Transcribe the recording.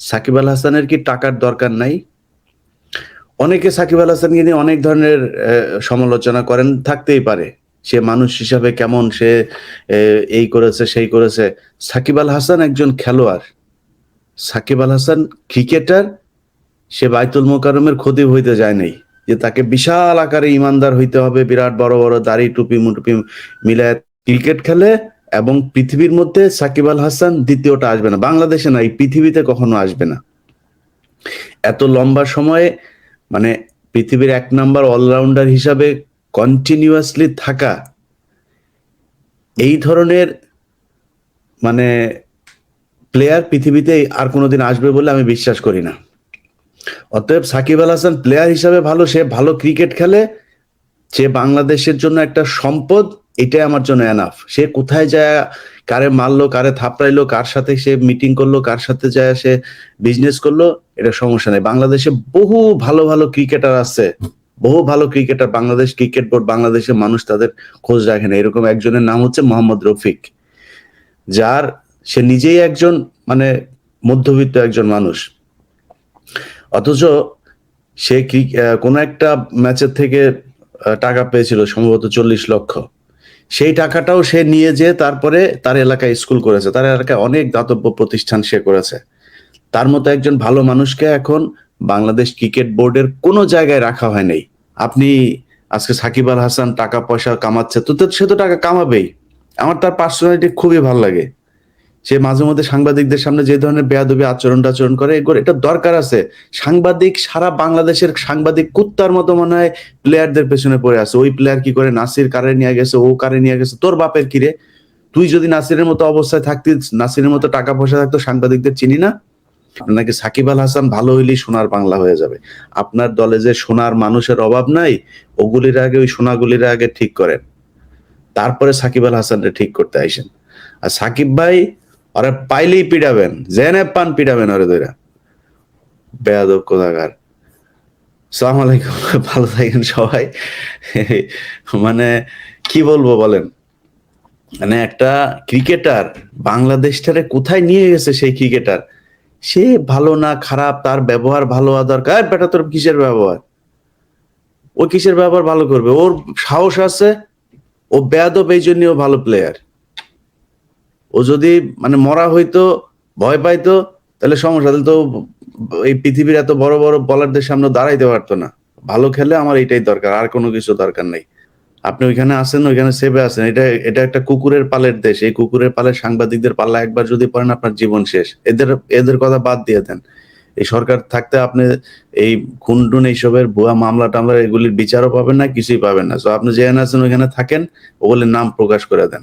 সাকিব আল হাসানের কি টাকার দরকার নাই? অনেকে সাকিব আল হাসানকে নিয়ে অনেক ধরনের সমালোচনা করেন, থাকতেই পারে। সে মানুষ হিসাবে কেমন, সে এই করেছে, সেই করেছে। সাকিব আল হাসান একজন খেলোয়াড়। সাকিব আল হাসান ক্রিকেটার, সে বাইতুল মোকারমের ক্ষতি হইতে যায় নাই। যে তাকে বিশাল আকারে ইমানদার হইতে হবে, বিরাট বড় বড় দাড়ি, টুপি, মুটুপি মিলায় ক্রিকেট খেলে এবং পৃথিবীর মধ্যে সাকিব আল হাসান দ্বিতীয়টা আসবে না। বাংলাদেশে না, এই পৃথিবীতে কখনো আসবে না। এত লম্বা সময়ে মানে পৃথিবীর এক নাম্বার অলরাউন্ডার হিসাবে কন্টিনিউয়াসলি থাকা, এই ধরনের মানে প্লেয়ার পৃথিবীতে আর কোনোদিন আসবে বলে আমি বিশ্বাস করি না। অতএব সাকিব আল হাসান প্লেয়ার হিসাবে ভালো, সে ভালো ক্রিকেট খেলে, সে বাংলাদেশের জন্য একটা সম্পদ এটাই আমার জন্য এনাফ সে কোথায় যায়, কারে মারলো, কারে থাপড়াইলো, কার সাথে সে মিটিং করল, কার সাথে যায় সে বিজনেস করল, এটা সমস্যা নেই। বাংলাদেশে বহু ভালো ভালো ক্রিকেটার আছে। বহু ভালো ক্রিকেটার বাংলাদেশ ক্রিকেট বোর্ড বাংলাদেশের মানুষ তাদের খোঁজ রাখে না। এরকম একজনের নাম হচ্ছে মোহাম্মদ রফিক, যার সে নিজেই একজন মানে মধ্যবিত্ত একজন মানুষ। অথচ সে কোনো একটা ম্যাচের থেকে টাকা পেয়েছিল সম্ভবত চল্লিশ লক্ষ। সেই টাকাটাও সে নিয়ে যেয়ে তারপরে তার এলাকায় স্কুল করেছে। তার এলাকায় অনেক দাতব্য প্রতিষ্ঠান সে করেছে। তার মতো একজন ভালো মানুষকে এখন বাংলাদেশ ক্রিকেট বোর্ডের কোনো জায়গায় রাখা হয় নাই। আপনি আজকে সাকিব আল হাসান টাকা পয়সা কামাচ্ছে, তো তো- সে তো টাকা কামাবেই। আমার তার পার্সোনালিটি খুবই ভালো লাগে। সে মাঝে মধ্যে সাংবাদিকদের সামনে যে ধরনের বেয়াদবি আচরণ টাচরণ করে এটা দরকার আছে। সাংবাদিক সারা বাংলাদেশের সাংবাদিক কুত্তার মতো মনে হয় প্লেয়ারদের পেছনে পড়ে আছে। ওই প্লেয়ার কি করে? নাসির কারে নিয়ে গেছে, ও কারে নিয়ে গেছে? তোর বাপের কিরে তুই যদি নাসিরের মতো অবস্থায় থাকতি নাসিরের মতো টাকা পয়সা থাকতো সাংবাদিকদের চিনি না? আপনাকে সাকিব আল হাসান ভালো হইলেই সোনার বাংলা হয়ে যাবে? আপনার দলে যে সোনার মানুষের অভাব নাই, ওগুলির আগে, ওই সোনাগুলির আগে ঠিক করেন। তারপরে সাকিব আল হাসানকে ঠিক করতে আইসেন। আর সাকিব ভাই ওরা পাইলেই পিডাবেন জেনে পান পিডাবেন ওরে ধরে বেয়াদব কোথাকার। সালাম আলাইকুম, ভালো থাকেন সবাই। মানে কি বলব বলেন? মানে একটা ক্রিকেটার বাংলাদেশটারে কোথায় নিয়ে গেছে সেই ক্রিকেটার? সে ভালো না খারাপ, তার ব্যবহার ভালো হওয়া দরকার। বেটা, তোর কিসের ব্যবহার? ও কিসের ব্যবহার ভালো করবে? ওর সাহস আছে? ও বেয়াদব এই জন্য ও ভালো প্লেয়ার ও যদি মানে মরা হইতো, ভয় পাইতো, তাহলে সমস্যা। তাহলে তো এই পৃথিবীর এত বড় বড় বলারদের সামনে দাঁড়াইতে পারতো না। ভালো খেলে আমার এটাই দরকার, আর কোনো কিছু দরকার নেই। আপনি ওইখানে আছেন ওইখানে সেভে আছেন এটা এটা একটা কুকুরের পালের দেশ। এই কুকুরের পালের সাংবাদিকদের পাল্লা একবার যদি পড়েন, আপনার জীবন শেষ। এদের এদের কথা বাদ দিয়ে দেন। এই সরকার থাকতে আপনি এই খুনটুন এইসবের ভুয়া মামলা টামলা, এগুলির বিচারও পাবেন না, কিছুই পাবেন না। তো আপনি যেখানে আছেন, ওইখানে থাকেন। ওগুলির নাম প্রকাশ করে দেন।